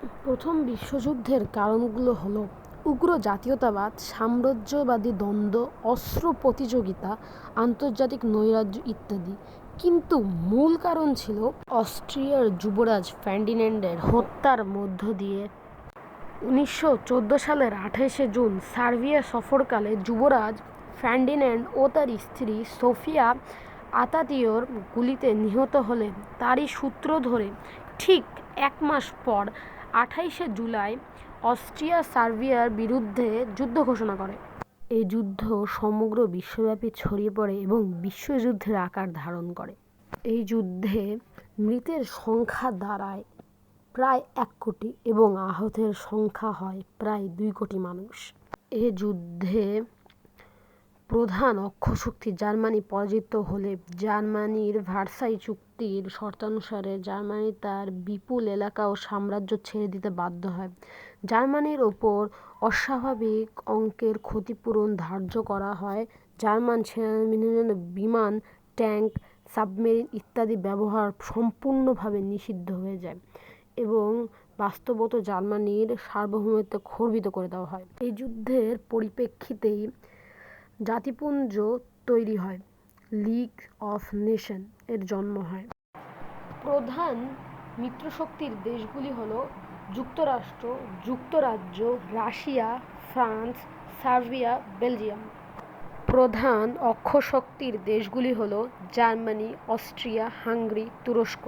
প্রথম বিশ্বযুদ্ধের কারণগুলো হলো উগ্র জাতীয়তাবাদ, সাম্রাজ্যবাদী দ্বন্দ্ব, অস্ত্র প্রতিযোগিতা, আন্তর্জাতিক নৈরাজ্য ইত্যাদি। কিন্তু মূল কারণ ছিল অস্ট্রিয়ার যুবরাজ ফার্ডিন্যান্ডের হত্যার মধ্য দিয়ে। উনিশশো চোদ্দ সালের আঠাশে জুন সার্বিয়া সফরকালে যুবরাজ ফার্ডিন্যান্ড ও তার স্ত্রী সোফিয়া আতাতিওর গুলিতে নিহত হলে তারই সূত্র ধরে ঠিক এক মাস পর আঠাইশে জুলাই অস্ট্রিয়া সার্বিয়ার বিরুদ্ধে যুদ্ধ ঘোষণা করে। এই যুদ্ধ সমগ্র বিশ্বব্যাপী ছড়িয়ে পড়ে এবং বিশ্বযুদ্ধের আকার ধারণ করে। এই যুদ্ধে মৃতের সংখ্যা দাঁড়ায় প্রায় এক কোটি এবং আহতের সংখ্যা হয় প্রায় দুই কোটি মানুষ। এ যুদ্ধে প্রধান অক্ষশক্তি জার্মানি পরাজিত হলে জার্মানির ভার্সাই চুক্তির শর্তানুসারে জার্মানি তার বিপুল এলাকা ও সাম্রাজ্য ছেড়ে দিতে বাধ্য হয়। জার্মানির ওপর অস্বাভাবিক অঙ্কের ক্ষতিপূরণ ধার্য করা হয়। জার্মান সেনাবাহিনীর জন্য বিমান, ট্যাঙ্ক, সাবমেরিন ইত্যাদি ব্যবহার সম্পূর্ণভাবে নিষিদ্ধ হয়ে যায় এবং বাস্তবত জার্মানির সার্বভৌমত্ব খর্বিত করে দেওয়া হয়। এই যুদ্ধের পরিপ্রেক্ষিতেই জাতিপুঞ্জ তৈরি হয় লিগ অফ নেশন এর জন্ম হয়। প্রধান মিত্রশক্তির দেশগুলি হলো যুক্তরাষ্ট্র, যুক্তরাজ্য, রাশিয়া, ফ্রান্স, সার্বিয়া, বেলজিয়াম। প্রধান অক্ষশক্তির দেশগুলি হলো জার্মানি, অস্ট্রিয়া, হাঙ্গেরি, তুরস্ক।